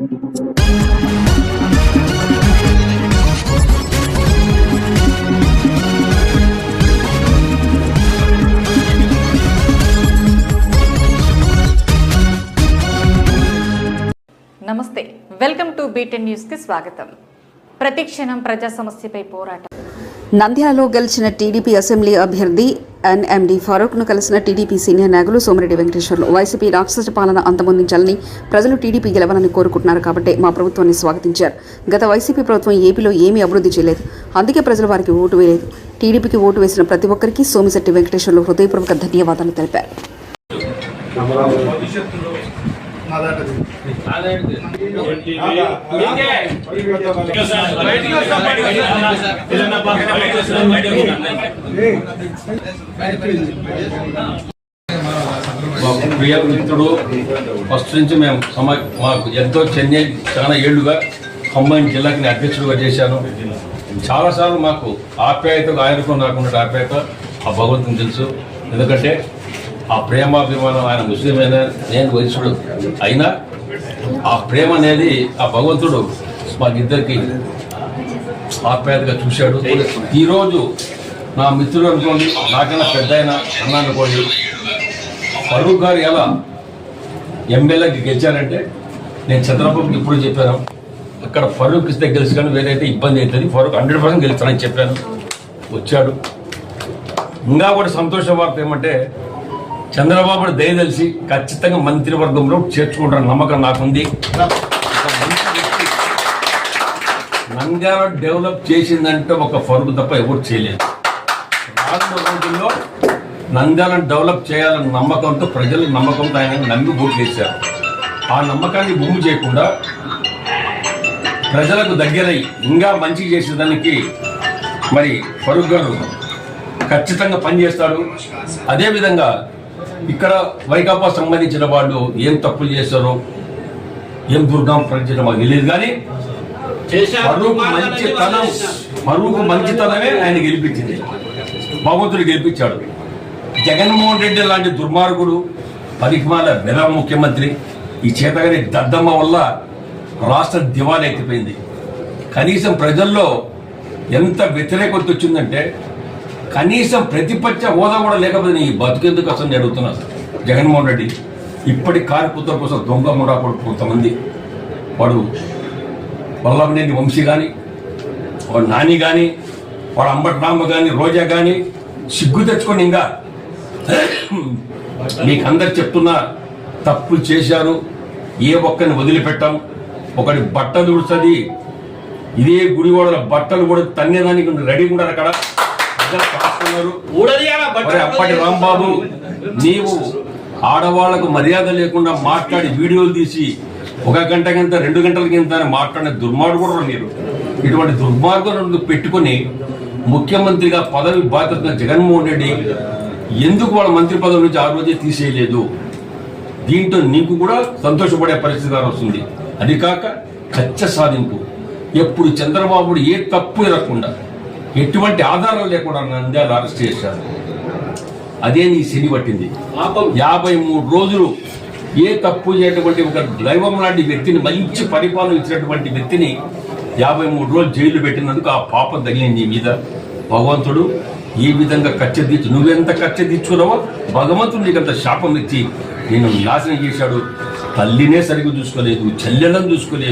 నమస్తే welcome to beaten న్యూస్కి స్వాగతం. ప్రతిక్షణం ప్రజా సమస్యపై పోరాటం. నంద్యాలలో గెలిచిన టీడీపీ అసెంబ్లీ అభ్యర్థి ఎన్ఎండి ఫారూక్ను కలిసిన టీడీపీ సీనియర్ నాయకులు సోమిరెడ్డి వెంకటేశ్వర్లు. వైసీపీ రాక్షస పాలన అంతమొందించాలని ప్రజలు టీడీపీ గెలవాలని కోరుకుంటున్నారు కాబట్టి మా ప్రభుత్వాన్ని స్వాగతించారు. గత వైసీపీ ప్రభుత్వం ఏపీలో ఏమీ అభివృద్ధి చేయలేదు. అందుకే ప్రజలు వారికి ఓటు వేయలేదు. టీడీపీకి ఓటు వేసిన ప్రతి ఒక్కరికి సోమిశెట్టి వెంకటేశ్వర్లు హృదయపూర్వక ధన్యవాదాలు తెలిపారు. ప్రియ మిత్రుడు ఫస్ట్ నుంచి మేము సమా మాకు ఎంతో చెన్నై చాలా ఏళ్ళుగా ఖమ్మం జిల్లాకి నేను అధ్యక్షుడిగా చేశాను. చాలాసార్లు మాకు ఆప్యాయత ఆయనకు నాకున్న ఆప్యాయత ఆ భగవంతుని తెలుసు. ఎందుకంటే ఆ ప్రేమాభిమానం ఆయన ముస్లిం అయినా నేను వయసుడు అయినా ఆ ప్రేమ అనేది ఆ భగవంతుడు మాకిద్దరికి ఆప్యాయతగా చూశాడు. ఈరోజు నా మిత్రుడు అనుకోండి నాకైనా పెద్ద అయినా అన్న అనుకోండి ఫరూక్ గారు ఎలా ఎమ్మెల్యేకి గెలిచారంటే నేను చంద్రబాబుకి ఇప్పుడు చెప్పాను అక్కడ ఫరూక్ ఇస్తే గెలిచి కానీ వేరైతే ఇబ్బంది అవుతుంది ఫరూక్ హండ్రెడ్ పర్సెంట్ గెలుస్తానని చెప్పాను. వచ్చాడు. ఇంకా కూడా సంతోష వార్త ఏమంటే చంద్రబాబు దయ తెలిసి ఖచ్చితంగా మంత్రివర్గంలో చేర్చుకుంటారు నమ్మకం నాకుంది. నంద్యాల డెవలప్ చేసిందంటే ఒక ఫరూక్ తప్ప ఎవరు చేయలేదు. రానున్న రోజుల్లో నంద్యాలను డెవలప్ చేయాలన్న నమ్మకంతో ప్రజలు నమ్మకంతో ఆయన నమ్మి వేశారు. ఆ నమ్మకాన్ని భూమి చేయకుండా ప్రజలకు దగ్గరై ఇంకా మంచి చేసేదానికి మరి ఫరూక్ గారు ఖచ్చితంగా పనిచేస్తాడు అదేవిధంగా ఇక్కడ వైకాపా సంబంధించిన వాళ్ళు ఏం తప్పులు చేశారో ఏం దుర్గం ప్రకటించడం మాకు తెలియదు. కానీ ఫరూక్ మంచితనం ఫరూక్ మంచితనమే ఆయన గెలిపించింది. భగవంతుడు గెలిపించాడు. జగన్మోహన్ రెడ్డి లాంటి దుర్మార్గుడు పదికిమాల వెల ముఖ్యమంత్రి ఈ చేతగాని దద్దమ్మ వల్ల రాష్ట్రం దివాలా ఎక్కిపోయింది. కనీసం ప్రజల్లో ఎంత వ్యతిరేకత వచ్చిందంటే కనీసం ప్రతిపక్ష హోదా కూడా లేకపోతే నీ బతుకెందుకు అసలు అడుగుతున్నా జగన్మోహన్ రెడ్డి ఇప్పటి కారిపుత్ర కోసం దొంగ ముడా కొంతమంది. వాడు వల్లభనేని వంశీ కానీ వాడు నాని కానీ వాడు అంబటి రామ కానీ రోజా కానీ సిగ్గు తెచ్చుకొని ఇంకా మీకు అందరు చెప్తున్నా తప్పులు చేశారు ఏ ఒక్కరిని వదిలిపెట్టాం ఒకటి బట్టలు ఉడుతుంది ఇదే గుడివాడల బట్టలు కూడా తన్నేదానికి రెడీగా ఉండరు అక్కడ. అప్పటి రాంబాబు నీవు ఆడవాళ్ళకు మర్యాద లేకుండా మాట్లాడి వీడియోలు తీసి ఒక గంట కింద రెండు గంటల కింద మాట్లాడిన దుర్మార్గుడు మీరు. ఇటువంటి దుర్మార్గులను పెట్టుకుని ముఖ్యమంత్రిగా పదవి బాధ్యత జగన్మోహన్ రెడ్డి ఎందుకు వాళ్ళ మంత్రి పదవి నుంచి ఆ రోజే తీసేయలేదు? దీంతో నీకు కూడా సంతోషపడే పరిస్థితి వస్తుంది. అది కాక కచ్చ సాధింపు. ఎప్పుడు చంద్రబాబు ఏ తప్పు ఇరగకుండా ఎటువంటి ఆధారం లేకుండా నంద్యాల అరెస్ట్ చేశారు. అదే నీ శని పట్టింది. యాభై మూడు రోజులు ఏ తప్పు చేయటువంటి ఒక దైవం లాంటి వ్యక్తిని మంచి పరిపాలన ఇచ్చినటువంటి వ్యక్తిని యాభై మూడు రోజులు జైలు పెట్టినందుకు ఆ పాపం తగిలింది నీ మీద. భగవంతుడు ఈ విధంగా కచ్చ తీర్చు నువ్వెంత కచ్చ తీర్చుకున్నావో భగవంతుడు నీకంత శాపం ఇచ్చి నేను నాశనం చేశాడు. తల్లినే సరిగ్గా చూసుకోలేదు చెల్లెలను చూసుకోలేదు.